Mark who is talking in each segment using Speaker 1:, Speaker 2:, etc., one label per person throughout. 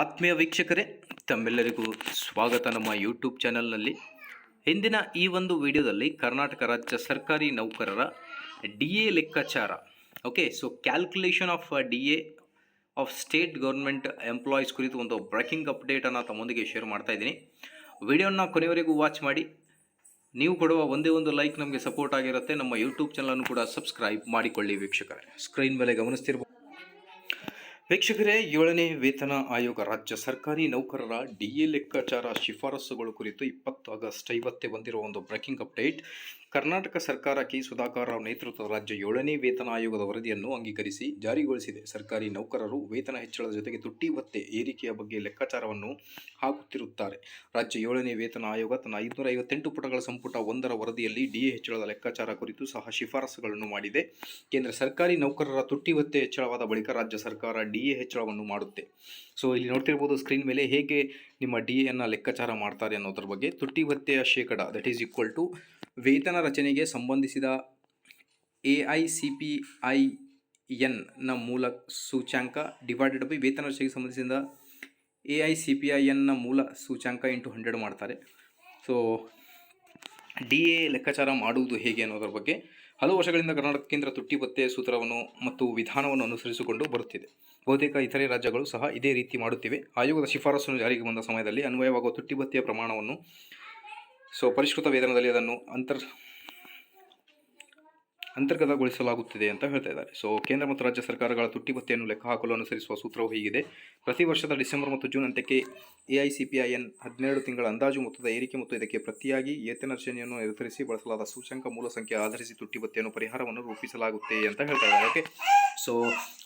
Speaker 1: ಆತ್ಮೀಯ ವೀಕ್ಷಕರೇ, ತಮ್ಮೆಲ್ಲರಿಗೂ ಸ್ವಾಗತ ನಮ್ಮ ಯೂಟ್ಯೂಬ್ ಚಾನಲ್ನಲ್ಲಿ ಹಿಂದಿನ ಈ ಒಂದು ವಿಡಿಯೋದಲ್ಲಿ ಕರ್ನಾಟಕ ರಾಜ್ಯ ಸರ್ಕಾರಿ ನೌಕರರ ಡಿ ಎ ಲೆಕ್ಕಾಚಾರ. Okay so calculation of D A of state government employees ಕುರಿತು ಒಂದು ಬ್ರೇಕಿಂಗ್ ಅಪ್ಡೇಟನ್ನು ತಮ್ಮೊಂದಿಗೆ ಶೇರ್ ಮಾಡ್ತಾ ಇದ್ದೀನಿ. ವಿಡಿಯೋನ ಕೊನೆವರೆಗೂ ವಾಚ್ ಮಾಡಿ. ನೀವು ಕೊಡುವ ಒಂದೇ ಒಂದು ಲೈಕ್ ನಮಗೆ ಸಪೋರ್ಟ್ ಆಗಿರುತ್ತೆ. ನಮ್ಮ ಯೂಟ್ಯೂಬ್ ಚಾನಲನ್ನು ಕೂಡ ಸಬ್ಸ್ಕ್ರೈಬ್ ಮಾಡಿಕೊಳ್ಳಿ ವೀಕ್ಷಕರೇ. ಸ್ಕ್ರೀನ್ ಮೇಲೆ ಗಮನಿಸ್ತಿರ್ಬೋದು. ವೀಕ್ಷಕರೇ, ಏಳನೇ ವೇತನ ಆಯೋಗ ರಾಜ್ಯ ಸರ್ಕಾರಿ ನೌಕರರ ಡಿಎ ಲೆಕ್ಕಾಚಾರ ಶಿಫಾರಸುಗಳು ಕುರಿತು ಇಪ್ಪತ್ತು ಆಗಸ್ಟ್ ಐವತ್ತೇ ಬಂದಿರುವ ಒಂದು ಬ್ರೇಕಿಂಗ್ ಅಪ್ಡೇಟ್. ಕರ್ನಾಟಕ ಸರ್ಕಾರ ಕೆ. ಸುಧಾಕರ್ ರಾವ್ ನೇತೃತ್ವದ ರಾಜ್ಯ ಏಳನೇ ವೇತನ ಆಯೋಗದ ವರದಿಯನ್ನು ಅಂಗೀಕರಿಸಿ ಜಾರಿಗೊಳಿಸಿದೆ. ಸರ್ಕಾರಿ ನೌಕರರು ವೇತನ ಹೆಚ್ಚಳದ ಜೊತೆಗೆ ತುಟ್ಟಿ ಭತ್ತೆ ಏರಿಕೆಯ ಬಗ್ಗೆ ಲೆಕ್ಕಾಚಾರವನ್ನು ಹಾಕುತ್ತಿರುತ್ತಾರೆ. ರಾಜ್ಯ ಏಳನೇ ವೇತನ ಆಯೋಗ ತನ್ನ ಐದುನೂರ ಐವತ್ತೆಂಟು ಪುಟಗಳ ಸಂಪುಟ ಒಂದರ ವರದಿಯಲ್ಲಿ ಡಿಎ ಹೆಚ್ಚಳದ ಲೆಕ್ಕಾಚಾರ ಕುರಿತು ಸಹ ಶಿಫಾರಸುಗಳನ್ನು ಮಾಡಿದೆ. ಕೇಂದ್ರ ಸರ್ಕಾರಿ ನೌಕರರ ತುಟ್ಟಿ ಭತ್ತೆ ಹೆಚ್ಚಳವಾದ ಬಳಿಕ ರಾಜ್ಯ ಸರ್ಕಾರ ಡಿಎ ಹೆಚ್ಚಳವನ್ನು ಮಾಡುತ್ತೆ. ಸೊ, ಇಲ್ಲಿ ನೋಡ್ತಿರ್ಬೋದು ಸ್ಕ್ರೀನ್ ಮೇಲೆ ಹೇಗೆ ನಿಮ್ಮ ಡಿ ಎನ್ನು ಲೆಕ್ಕಾಚಾರ ಮಾಡ್ತಾರೆ ಅನ್ನೋದ್ರ ಬಗ್ಗೆ. ತುಟ್ಟಿ ಭತ್ತೆಯ ಶೇಕಡ ದಟ್ ಈಸ್ ಈಕ್ವಲ್ ಟು ವೇತನ ರಚನೆಗೆ ಸಂಬಂಧಿಸಿದ A I C P I ಎನ್ನ ಮೂಲ ಸೂಚ್ಯಾಂಕ ಡಿವೈಡೆಡ್ ಬೈ ವೇತನ ರಚನೆಗೆ ಸಂಬಂಧಿಸಿದ A I C P I ಎನ್ನ ಮೂಲ ಸೂಚ್ಯಾಂಕ ಇಂಟು ಹಂಡ್ರೆಡ್ ಮಾಡ್ತಾರೆ. ಸೊ ಡಿ ಎ ಲೆಕ್ಕಾಚಾರ ಮಾಡುವುದು ಹೇಗೆ ಅನ್ನೋದರ ಬಗ್ಗೆ ಹಲವು ವರ್ಷಗಳಿಂದ ಕರ್ನಾಟಕ ಕೇಂದ್ರ ತುಟ್ಟಿ ಪತ್ತೆ ಸೂತ್ರವನ್ನು ಮತ್ತು ವಿಧಾನವನ್ನು ಅನುಸರಿಸಿಕೊಂಡು ಬರುತ್ತಿದೆ. ಬಹುತೇಕ ಇತರೆ ರಾಜ್ಯಗಳು ಸಹ ಇದೇ ರೀತಿ ಮಾಡುತ್ತಿವೆ. ಆಯೋಗದ ಶಿಫಾರಸನ್ನು ಜಾರಿಗೆ ಬಂದ ಸಮಯದಲ್ಲಿ ಅನ್ವಯವಾಗುವ ತುಟ್ಟಿ ಪತ್ತೆಯ ಪ್ರಮಾಣವನ್ನು ಸೊ ಪರಿಷ್ಕೃತ ವೇತನದಲ್ಲಿ ಅದನ್ನು ಅಂತರ್, ಅಂತರ್ಗತಗೊಳಿಸಲಾಗುತ್ತಿದೆ ಅಂತ ಹೇಳ್ತಾ ಇದ್ದಾರೆ. ಸೊ ಕೇಂದ್ರ ಮತ್ತು ರಾಜ್ಯ ಸರ್ಕಾರಗಳ ತುಟ್ಟಿ ಭತ್ತೆಯನ್ನು ಲೆಕ್ಕ ಹಾಕಲು ಅನುಸರಿಸುವ ಸೂತ್ರವು ಹೀಗಿದೆ. ಪ್ರತಿ ವರ್ಷದ ಡಿಸೆಂಬರ್ ಮತ್ತು ಜೂನ್ ಅಂತ್ಯಕ್ಕೆ ಎಐಸಿಪಿಐಎನ್ ಹದಿನೇಳು ತಿಂಗಳ ಅಂದಾಜು ಮೊತ್ತದ ಏರಿಕೆ ಮತ್ತು ಇದಕ್ಕೆ ಪ್ರತಿಯಾಗಿ ಏತನ ರಚನೆಯನ್ನು ನಿರ್ಧರಿಸಿ ಬಳಸಲಾದ ಸೂಚ್ಯಂಕ ಮೂಲ ಸಂಖ್ಯೆ ಆಧರಿಸಿ ತುಟ್ಟಿ ಭತ್ತೆಯನ್ನು ಪರಿಹಾರವನ್ನು ರೂಪಿಸಲಾಗುತ್ತೆ ಅಂತ ಹೇಳ್ತಾ ಇದ್ದಾರೆ. ಓಕೆ ಸೊ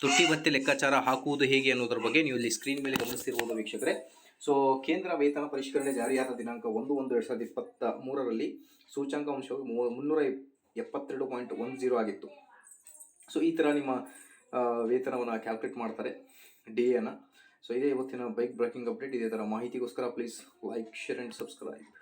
Speaker 1: ತುಟ್ಟಿ ಭತ್ತೆ ಲೆಕ್ಕಾಚಾರ ಹಾಕುವುದು ಹೇಗೆ ಅನ್ನೋದ್ರ ಬಗ್ಗೆ ನೀವು ಇಲ್ಲಿ ಸ್ಕ್ರೀನ್ ಮೇಲೆ ಗಮನಿಸ್ತಿರ್ಬೋದು ವೀಕ್ಷಕರೇ. ಸೊ ಕೇಂದ್ರ ವೇತನ ಪರಿಷ್ಕರಣೆ ಜಾರಿಯಾದ ದಿನಾಂಕ ಒಂದು ಒಂದು ಎರಡು ಸಾವಿರದ ಇಪ್ಪತ್ತ ಮೂರರಲ್ಲಿ ಸೂಚ್ಯಾಂಕ ಅಂಶವು ಮುನ್ನೂರ ಎಪ್ಪತ್ತೆರಡು ಪಾಯಿಂಟ್ ಒನ್ ಜೀರೋ ಆಗಿತ್ತು. ಸೊ ಈ ಥರ ನಿಮ್ಮ ವೇತನವನ್ನು ಕ್ಯಾಲ್ಕುಲೇಟ್ ಮಾಡ್ತಾರೆ ಡಿ ಎನ ಸೊ ಇದೇ ಇವತ್ತಿನ ಬೈಕ್ ಬ್ರೇಕಿಂಗ್ ಅಪ್ಡೇಟ್ ಇದೇ ಥರ ಮಾಹಿತಿಗೋಸ್ಕರ please like share and subscribe